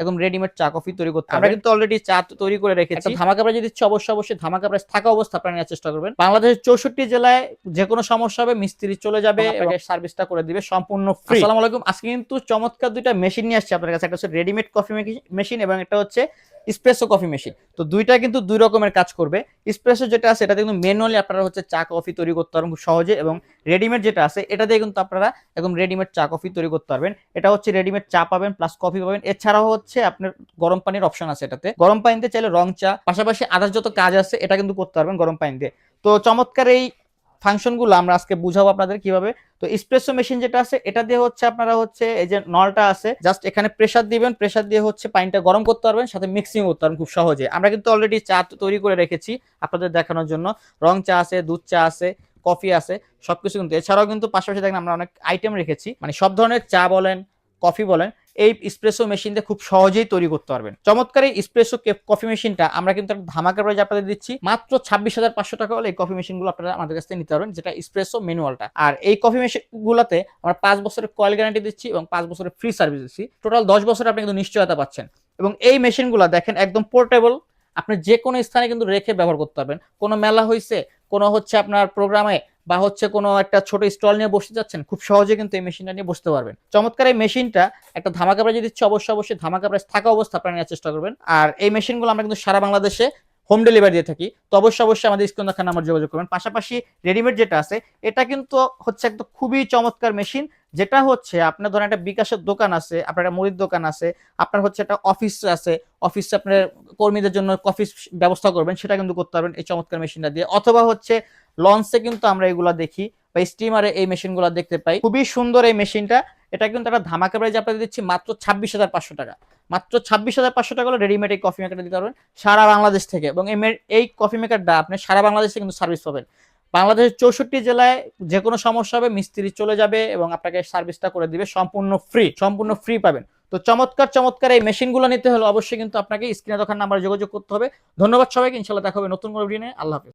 একদম রেডিমেড চা কফি তৈরি করতে আমরা কিন্তু অলরেডি চা তৈরি করে রেখেছি। ধামাকা প্রাইস দিচ্ছি অবশ্যই অবশ্যই ধামাকা প্রাইস থাকা অবস্থা আপনারা নেওয়ার চেষ্টা করবেন। বাংলাদেশের চৌষট্টি জেলায় যে কোনো সমস্যা হবে মিস্ত্রি চলে যাবে এবং সার্ভিসটা করে দিবে সম্পূর্ণ ফ্রি আসসালামু আলাইকুম। আজকে কিন্তু চমৎকার দুইটা মেশিন নিয়ে আসছে আপনার কাছে। একটা হচ্ছে রেডিমেড কফি মেশিন এবং একটা হচ্ছে স্প্রেসো কফি মেশিন তো দুইটা কিন্তু দুই রকমের কাজ করবে। স্প্রেসো যেটা আছে এটাতে কিন্তু ম্যানুয়ালি আপনারা হচ্ছে চা কফি তৈরি করতে পারবেন খুব সহজে এবং রেডিমেড যেটা আছে, এটা দিয়ে কিন্তু আপনারা একদম রেডিমেড চা কফি তৈরি করতে পারবেন। এটা হচ্ছে রেডিমেড চা পাবেন প্লাস কফি পাবেন। এছাড়াও হচ্ছে আপনার গরম পানির অপশন আছে এটাতে। গরম পানিতে চাইলে রং চা, পাশাপাশি আদার্স যত কাজ আছে, এটা কিন্তু করতে পারবেন গরম পানি দিয়ে। তো চমৎকার এই ফাংশনগুলো আমরা আজকে বুঝাবো আপনাদের কীভাবে। তো স্প্রেসো মেশিন যেটা আছে, এটা দিয়ে হচ্ছে আপনারা হচ্ছে এই যে নলটা আছে জাস্ট এখানে প্রেসার দিবেন। প্রেসার দিয়ে হচ্ছে পানিটা গরম করতে পারবেন, সাথে মিক্সিং করতে পারবেন খুব সহজে। আমরা কিন্তু অলরেডি চা তৈরি করে রেখেছি আপনাদের দেখানোর জন্য। রং চা আছে, দুধ চা আছে কফি আছে, সবকিছু কিন্তু। এছাড়াও কিন্তু পাশাপাশি দেখেন আমরা অনেক আইটেম রেখেছি। মানে সব ধরনের চা বলেন, কফি বলেন, এই স্প্রেসো মেশিন দিয়ে খুব সহজেই তৈরি করতে পারবেন। চমৎকার এই স্প্রেসো কফি মেশিনটা আমরা কিন্তু একটা ধামাকা প্রাইজ আপনাদের দিচ্ছি। মাত্র ছাব্বিশ হাজার পাঁচশো টাকা হলে এই কফি মেশিনগুলো আপনারা আমাদের কাছ থেকে নিতে পারবেন, যেটা স্প্রেসো ম্যানুয়ালটা আর এই কফি মেশিন গুলাতে আমরা পাঁচ বছরের কয়েল গ্যারান্টি দিচ্ছি এবং পাঁচ বছরের ফ্রি সার্ভিস দিচ্ছি। টোটাল দশ বছর আপনি কিন্তু নিশ্চয়তা পাচ্ছেন। এবং এই মেশিনগুলো দেখেন একদম পোর্টেবল আপনি যে কোনো স্থানে কিন্তু রেখে ব্যবহার করতে পারবেন। কোনো মেলা হয়েছে কোনো হচ্ছে আপনার প্রোগ্রামে বা হচ্ছে কোনো একটা ছোট স্টল নিয়ে বসতে যাচ্ছেন, খুব সহজে কিন্তু এই মেশিনটা নিয়ে বসতে পারবেন। চমৎকার এই মেশিনটা একটা ধামাকা প্রাইজ দিচ্ছে অবশ্যই অবশ্যই ধামাকা প্রাইস থাকা অবস্থা আপনারা নেওয়ার চেষ্টা করবেন। আর এই মেশিনগুলো আমরা কিন্তু সারা বাংলাদেশে হোম ডেলিভারি দিয়ে থাকি। তো অবশ্যই অবশ্যই আমাদের স্ক্রিন দেখার নাম্বার যোগাযোগ করবেন। পাশাপাশি রেডিমেড যেটা আছে, এটা কিন্তু হচ্ছে একদম খুবই চমৎকার মেশিন। যেটা হচ্ছে, আপনার ধরেন একটা বিকাশের দোকান আছে, আপনার একটা মুড়ির দোকান আছে, আপনার হচ্ছে একটা অফিস আছে অফিসে আপনার কর্মীদের জন্য কফি ব্যবস্থা করবেন, সেটা কিন্তু করতে পারবেন এই চমৎকার মেশিনটা দিয়ে। অথবা হচ্ছে লঞ্চে কিন্তু আমরা এগুলা দেখি, বা স্টিমারে এই মেশিনগুলো দেখতে পাই। খুবই সুন্দর এই মেশিনটা। এটা কিন্তু একটা ধামাকা প্রাইজ আপনাদের দিচ্ছি মাত্র ছাব্বিশ হাজার পাঁচশো টাকা। মাত্র ছাব্বিশ হাজার পাঁচশো টাকা হলে রেডিমেড এই কফি মেকারটা দিতে পারবেন সারা বাংলাদেশ থেকে। এবং এই কফি মেকারটা আপনি সারা বাংলাদেশে কিন্তু সার্ভিস পাবেন। বাংলাদেশের চৌষট্টি জেলায় যে কোনো সমস্যা হবে মিস্ত্রি চলে যাবে এবং আপনাকে সার্ভিসটা করে দিবে, সম্পূর্ণ ফ্রি সম্পূর্ণ ফ্রি পাবেন। তো চমৎকার চমৎকার এই মেশিনগুলো নিতে হলে অবশ্যই কিন্তু আপনাকে স্ক্রিনে দোকান নাম্বার যোগাযোগ করতে হবে। ধন্যবাদ সবাইকে, ইনশাল্লাহ দেখা হবে নতুন কোনো ভিডিও নিয়ে। আল্লাহ হাফেজ।